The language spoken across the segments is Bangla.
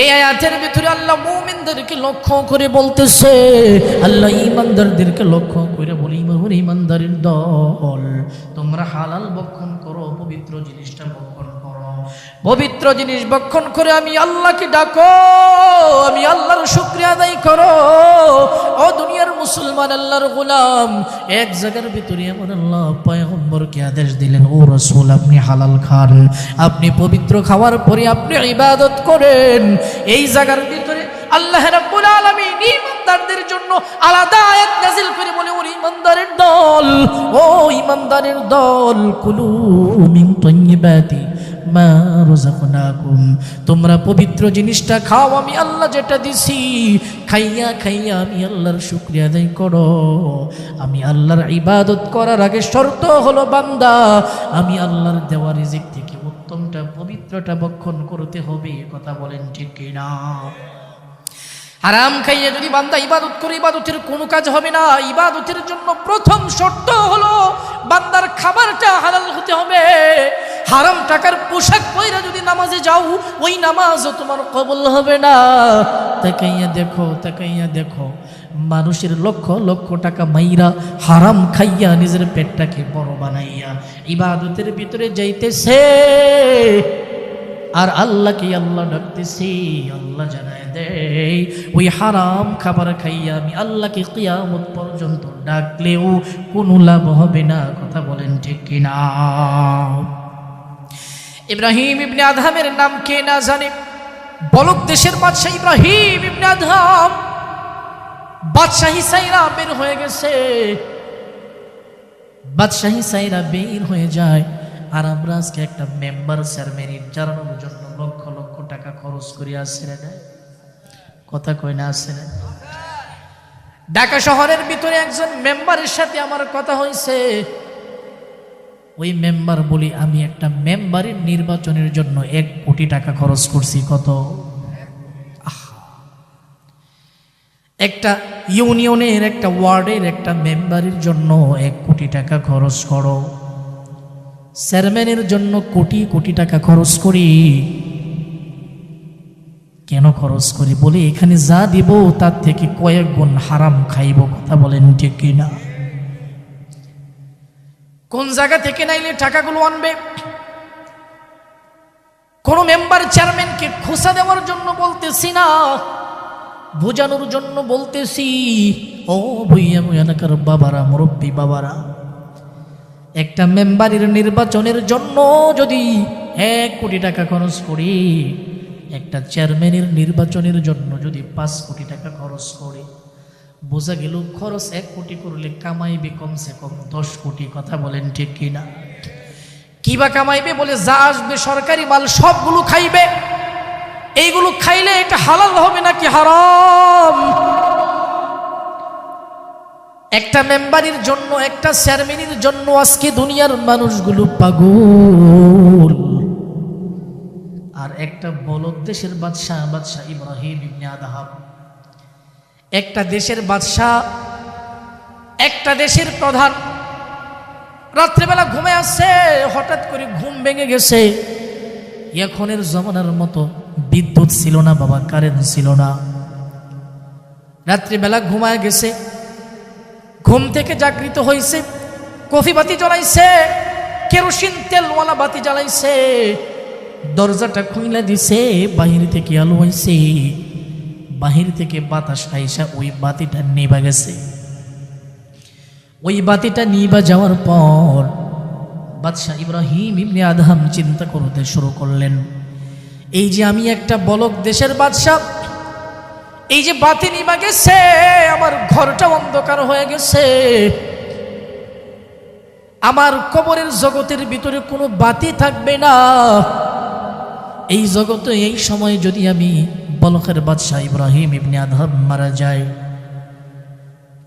এই আয়াতের ভিতরে আল্লাহ মুমিনদেরকে লক্ষ্য করে বলতেছে, আল্লাহ ইমানদারদেরকে লক্ষ্য করে বলি ইমান ইমানদারের দল, তোমরা হালাল বক্ষণ করো, পবিত্র জিনিসটা বক্ষণ পবিত্র জিনিস বক্ষণ করে আমি আল্লাহকে ডাকো, আমি আল্লাহর শুক্রিয়া আদায় করো। ও দুনিয়ার মুসলমান আল্লাহর গোলাম, এক জায়গার ভিতরে এমন আল্লাহ পয়গম্বরকে আদেশ দিলেন, ও রসুল, আপনি হালাল খান, আপনি পবিত্র খাওয়ার পরে আপনি ইবাদত করেন। এই জায়গার ভিতরে আল্লাহ রাব্বুল আলামিন ইমানদারদের জন্য আলাদা আয়াত করে বলে, ওর ইমানদারের দল, ও ইমানদারের দল, কুলু মিন তাইয়্যিবাতি তোমরা পবিত্র জিনিসটা খাও, আমি আল্লাহ যেটা দিছি। খাইয়া খাইয়া আমি আল্লাহর শুক্রিয়া আদায় করো। আমি আল্লাহর ইবাদত করার আগে শর্ত হলো বান্দা, আমি আল্লাহর দেওয়া রিজিক থেকে উত্তমটা, পবিত্রটা বক্ষণ করতে হবে কথা বলেন ঠিক কিনা? আরাম খাইয়ে যদি বান্দা ইবাদত করে, ইবাদতের কোনো কাজ হবে না। ইবাদতের জন্য প্রথম শর্ত হলো, বান্দার খাবারটা হালাল হতে হবে। হারাম টাকার পোশাক পয়রা যদি নামাজে যাও, ওই নামাজও তোমার কবল হবে না। তাকাইয়া দেখো তাকাইয়া দেখো, মানুষের লক্ষ লক্ষ টাকা মাইরা হারাম খাইয়া নিজের পেটটাকে বড় বানাইয়া ইবাদতের ভিতরে যাইতেছে। আর আল্লাহকে আল্লাহ ডাকতেছি, আল্লাহ জানায় দেয়, ওই হারাম খাবার খাইয়া আমি আল্লাহকে কিয়ামত পর্যন্ত ডাকলেও কোনো লাভ হবে না। কথা বলেন ঠিক কিনা? ইব্রাহিম ইবনে আদহামের নাম কে না জানে? বলক দেশের বাদশাহ ইব্রাহিম ইবনে আদহাম। বাদশাহী সাইরা বের হয়ে গেছে। বাদশাহী সাইরা বের হয়ে যায়। আর আমরা আজকে একটা মেম্বার চেয়ারম্যানের জানানোর জন্য লক্ষ লক্ষ টাকা খরচ করে আসছে না কথা কই না আসছে না? ঢাকা শহরের ভিতরে একজন মেম্বারের সাথে আমার কথা হয়েছে। ওই মেম্বার বলি, আমি একটা মেম্বারের নির্বাচনের জন্য এক কোটি টাকা খরচ করছি। কত? একটা ইউনিয়নের, একটা ওয়ার্ডের, একটা মেম্বারের জন্য এক কোটি টাকা খরচ করো। চেয়ারম্যানের জন্য কোটি কোটি টাকা খরচ করি। কেন খরচ করি? বলে, এখানে যা দিব, তার থেকে কয়েক গুণ হারাম খাইব। কথা বলেন ঠিক কিনা? কোন জায়গা থেকে নাইলে টাকাগুলো আনবে? কোন মেম্বার চেয়ারম্যানকে খোসা দেওয়ার জন্য বলতেছি না, বোঝানোর জন্য বলতেছি, ও ভুইয়া এলাকার বাবারা, মুরব্বী বাবারা, একটা মেম্বারের নির্বাচনের জন্য যদি এক কোটি টাকা খরচ করি, একটা চেয়ারম্যানের নির্বাচনের জন্য যদি পাঁচ কোটি টাকা খরচ করি বোঝা গেল খরচ এক কোটি করলে কামাইবে কমসে কম দশ কোটি, কথা বলেন ঠিক কিনা? কি বা কামাইবে বলে যা আসবে সরকারি মাল সবগুলো খাইবে? এইগুলো খাইলে এটা হালাল হবে নাকি হারাম? একটা মেম্বারের জন্য, একটা চেয়ারম্যানের জন্য আজকে দুনিয়ার মানুষগুলো পাগল। আর একটা বলদ দেশের বাদশাহ বাদশাহ ইব্রাহিম ইবনে আদহাব। একটা দেশের বাদশাহ, একটা দেশের প্রধান। রাত্রেবেলা ঘুমে আসছে, হঠাৎ করে ঘুম ভেঙে গেছে। এখনের জমানার মতো বিদ্যুৎ ছিল না বাবা কারেন্ট ছিল না। রাত্রিবেলা ঘুমায় গেছে, ঘুম থেকে জাগৃত হয়েছে কফি বাতি জ্বলাইছে, কেরোসিন তেলওয়ালা বাতি জ্বালাইছে, দরজাটা খুইলা দিছে বাহির থেকে আলো হয়েছে বাহির থেকে বাতাস আইসা ওই বাতিটা নিবা গেছে। ওই বাতিটা নিবা যাওয়ার পর বাদশাহ ইব্রাহিম ইবনে আদহাম চিন্তা করতে শুরু করলেন, এই যে আমি একটা বলক দেশের বাদশাহ, এই যে বাতি নিবা গেছে, আমার ঘরটা অন্ধকার হয়ে গেছে। আমার কবরের জগতের ভিতরে কোনো বাতি থাকবে না। এই জগতে এই সময় যদি আমি বলকের বাদশাহ ইব্রাহিম ইবনে আদহাব মারা যায়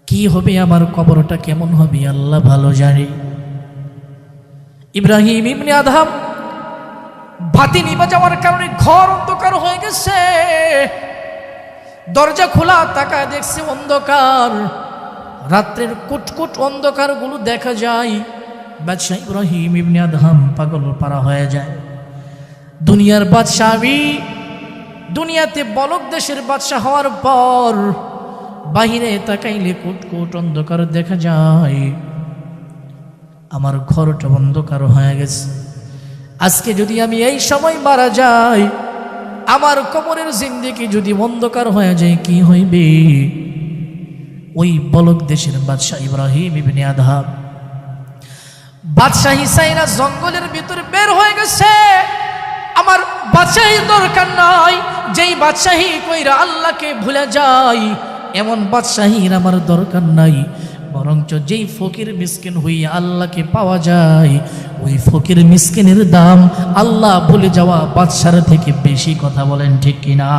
কি হবে আমার কবরটা? কেমন হবে? আল্লাহ ভালো জানে। ইব্রাহিম ইবনে আদহাব বাতি নিবা যাওয়ার কারণে ঘর অন্ধকার হয়ে গেছে। দরজা খোলা, তাকায় দেখছে অন্ধকার। রাত্রের কুটকুট অন্ধকারগুলো দেখা যায়। বাদশাহ ইব্রাহিম ইবনে আদহাম পাগল পারা হয়ে যায়। দুনিয়ার বাদশাহ আমি দুনিয়াতে বলক দেশের বাদশাহ হওয়ার পর বাহিরে তাকাইলে কুটকুট অন্ধকার দেখা যায়। আমার ঘরটা অন্ধকার হয়ে গেছে। আজকে যদি আমি এই সময় মারা যাই, আমার কবরের জিন্দিগি যদি অন্ধকার হয়ে যায়, কি হইবে? ওই বলক দেশের বাদশাহ ইব্রাহিম ইবনে আদহাব। বাদশাহী সাইরা জঙ্গলের ভিতরে বের হয়ে গেছে। বাদশাহীর দরকার নাই। যেই বাদশাহী কইরা আল্লাহকে ভুলে যাই এমন বাদশাহীর আমার দরকার নাই। বরঞ্চ যেই ফকির মিসকিন হই আল্লাহকে পাওয়া যায়, ওই ফকির মিসকিনের দাম আল্লাহ ভুলে যাওয়া বাদশার থেকে বেশি কথা বলেন ঠিক কিনা?